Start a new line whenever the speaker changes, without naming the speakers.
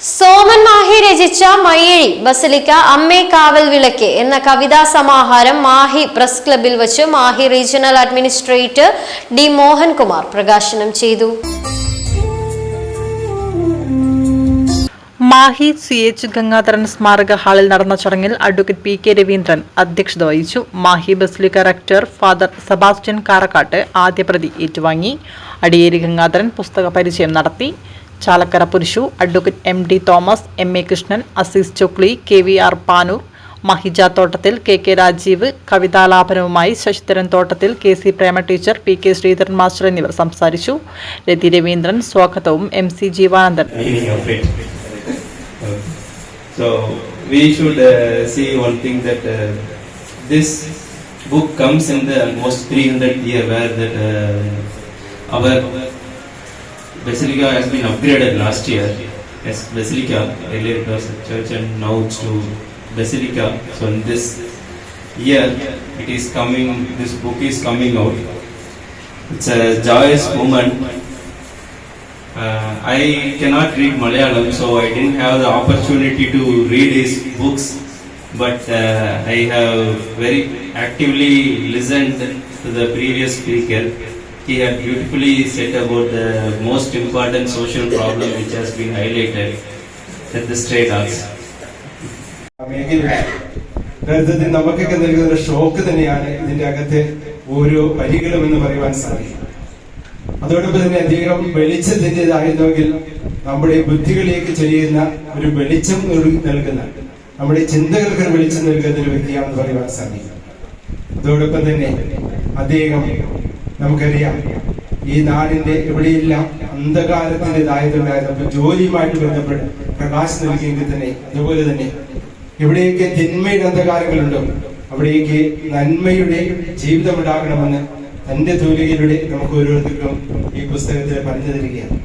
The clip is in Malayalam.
സോമൻ മാഹി രചിച്ച മയ്യഴി ബസലിക്ക അമ്മേ കാവൽ വിളക്ക് എന്ന കവിതാ സമാഹാരം മാഹി പ്രസ് ക്ലബിൽ വച്ച് Mahe regional administrator D Mohankumar പ്രകാശനം ചെയ്തു.
മാഹി സി എച്ച് ഗംഗാധരൻ സ്മാരക ഹാളിൽ നടന്ന ചടങ്ങിൽ അഡ്വക്കേറ്റ് പി കെ രവീന്ദ്രൻ അധ്യക്ഷത വഹിച്ചു. Mahe basilica rector father Sebastian Karakkat ആദ്യ പ്രതി ഏറ്റുവാങ്ങി. അടിയേരി ഗംഗാധരൻ പുസ്തക പരിചയം നടത്തി. Chalakkara Purushu advocate M D Thomas M A Krishnan Azeez Chokli K V R Panoor Mahija Thottathil K K Rajeev കവിതാലാപനവുമായി Sasidharan Thottathil K C Prema teacher P K Sreedharan master എന്നിവർ സംസാരിച്ചു രതി രവീന്ദ്രൻ സ്വാഗതവും M C Jeevanandan.
Uh, uh, book comes in the almost 300 year where that uh, our basilica has been upgraded last year as basilica. Earlier it was a church and now it's to basilica. So in this year it is coming. This book is coming out. It's a joyous moment uh, I cannot read Malayalam, so I didn't have the opportunity to read his books. But uh, I have very actively listened to the previous speaker. He had beautifully said about the most important social problem which has been highlighted that the
stray dogs. നമുക്കൊക്കെ നൽകുന്ന ഒരു ഷോക്ക് തന്നെയാണ് ഇതിന്റെ അകത്തെ ഓരോ വരികളും എന്ന് പറയുവാൻ സാധിക്കും അതോടൊപ്പം തന്നെ അദ്ദേഹം വെളിച്ചത്തിന്റെതായിരുന്നുവെങ്കിൽ നമ്മുടെ ബുദ്ധികളിലേക്ക് ചെയ്യുന്ന ഒരു വെളിച്ചം നൽകി- നൽകുന്ന നമ്മുടെ ചിന്തകൾക്ക് വെളിച്ചം നൽകുന്ന ഒരു വ്യക്തിയാണെന്ന് പറയുവാൻ സാധിക്കും അതോടൊപ്പം തന്നെ അദ്ദേഹം നമുക്കറിയാം. ഈ നാടിന്റെ എവിടെയെല്ലാം അന്ധകാരത്തിന്റെതായതുണ്ടായിരുന്നപ്പോൾ ജോലിയുമായിട്ട് ബന്ധപ്പെട്ട് പ്രകാശം നൽകിയെങ്കിൽ തന്നെ അതുപോലെ തന്നെ എവിടെയൊക്കെ തിന്മയുടെ അന്ധകാരങ്ങളുണ്ടോ അവിടെയൊക്കെ നന്മയുടെ ജീവിതം ഉണ്ടാകണമെന്ന് തന്റെ തൂലികയിലൂടെ നമുക്ക് ഓരോരുത്തർക്കും ഈ പുസ്തകത്തിൽ പറഞ്ഞു തരികയാണ്.